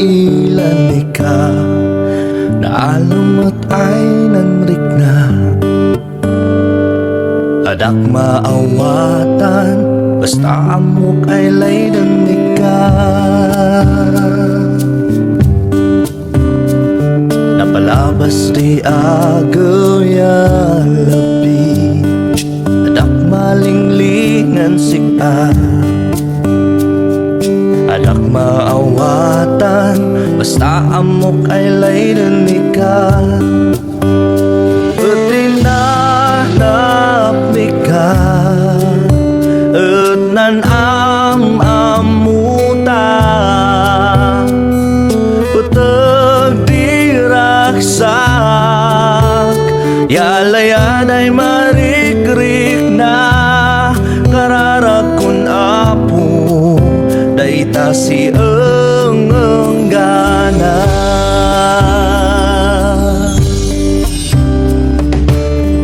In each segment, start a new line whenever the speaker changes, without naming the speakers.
ilan ka Na alamat ay nanrik na Adak maawatan Basta amok ay laydan ka Napalabas di agaw ya labi. Adak malinglingan sika Adak maawatan Basta amok ay laydan ka Yalayan ay marikrik na Kararakon apo. Daita si ang gana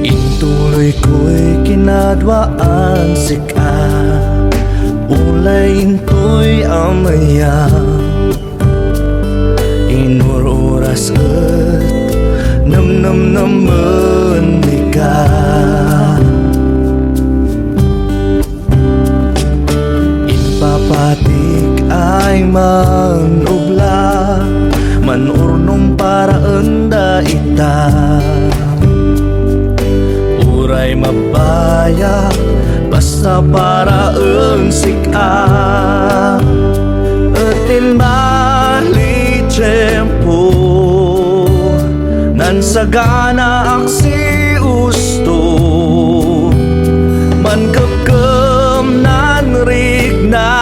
Ituloy ko'y kinadwaan sika. Ulay into'y amaya. Inururas at Nam nam naman ka mabaya Basta para ang sika Atin bali tiyempo Nan sagana aksi usto. Man nan rigna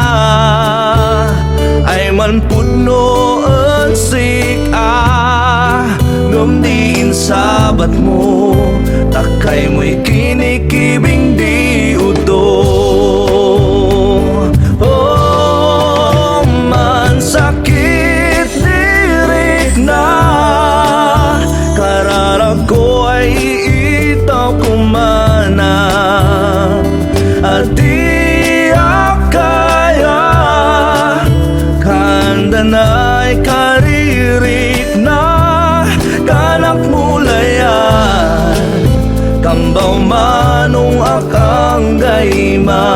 Ay man puno ang sika. Ngam diin sabat mo Takay mo'y kinikibing di udo. Oh, man sakit 爱吗？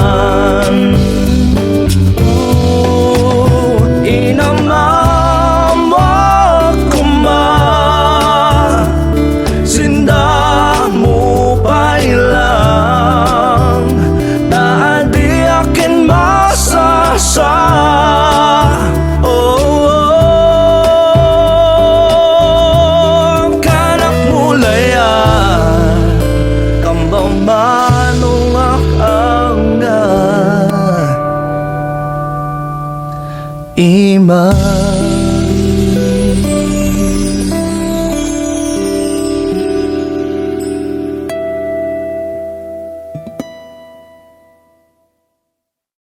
一门。